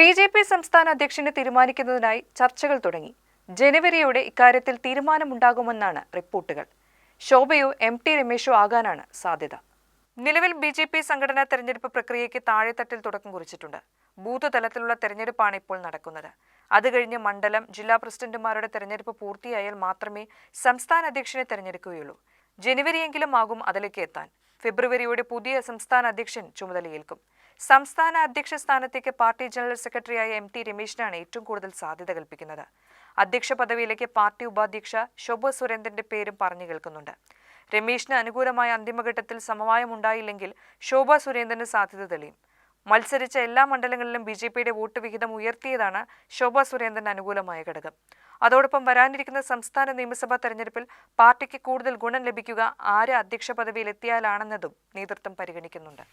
B J P സംസ്ഥാന അധ്യക്ഷനെ തീരുമാനിക്കുന്നതിനായി ചർച്ചകൾ തുടങ്ങി. ജനുവരിയോടെ ഇക്കാര്യത്തിൽ തീരുമാനമുണ്ടാകുമെന്നാണ് റിപ്പോർട്ടുകൾ. ശോഭയോ എം ടി രമേശോ ആകാനാണ് സാധ്യത. നിലവിൽ ബി ജെ പി സംഘടനാ തെരഞ്ഞെടുപ്പ് പ്രക്രിയയ്ക്ക് താഴെത്തട്ടിൽ തുടക്കം കുറിച്ചിട്ടുണ്ട്. ബൂത്ത് തലത്തിലുള്ള തെരഞ്ഞെടുപ്പാണ് ഇപ്പോൾ നടക്കുന്നത്. അത് കഴിഞ്ഞ് മണ്ഡലം ജില്ലാ പ്രസിഡന്റുമാരുടെ തെരഞ്ഞെടുപ്പ് പൂർത്തിയായാൽ മാത്രമേ സംസ്ഥാന അധ്യക്ഷനെ തെരഞ്ഞെടുക്കുകയുള്ളൂ. ജനുവരിയെങ്കിലും ആകും അതിലേക്ക് എത്താൻ. ഫെബ്രുവരിയോടെ പുതിയ സംസ്ഥാന അധ്യക്ഷൻ ചുമതലയേൽക്കും. സംസ്ഥാന അധ്യക്ഷ സ്ഥാനത്തേക്ക് പാർട്ടി ജനറൽ സെക്രട്ടറിയായ എം ടി രമേശിനാണ് ഏറ്റവും കൂടുതൽ സാധ്യത കൽപ്പിക്കുന്നത്. അധ്യക്ഷ പദവിയിലേക്ക് പാർട്ടി ഉപാധ്യക്ഷ ശോഭ സുരേന്ദ്രന്റെ പേരും പറഞ്ഞു കേൾക്കുന്നുണ്ട്. രമേശിന് അനുകൂലമായ അന്തിമഘട്ടത്തിൽ സമവായമുണ്ടായില്ലെങ്കിൽ ശോഭ സുരേന്ദ്രന് സാധ്യത തെളിയും. മത്സരിച്ച എല്ലാ മണ്ഡലങ്ങളിലും ബി ജെ പിയുടെ വോട്ട് വിഹിതം ഉയർത്തിയതാണ് ശോഭ സുരേന്ദ്രന് അനുകൂലമായ ഘടകം. അതോടൊപ്പം വരാനിരിക്കുന്ന സംസ്ഥാന നിയമസഭാ തെരഞ്ഞെടുപ്പിൽ പാർട്ടിക്ക് കൂടുതൽ ഗുണം ലഭിക്കുക ആര് അധ്യക്ഷ പദവിയിലെത്തിയാലാണെന്നതും നേതൃത്വം പരിഗണിക്കുന്നുണ്ട്.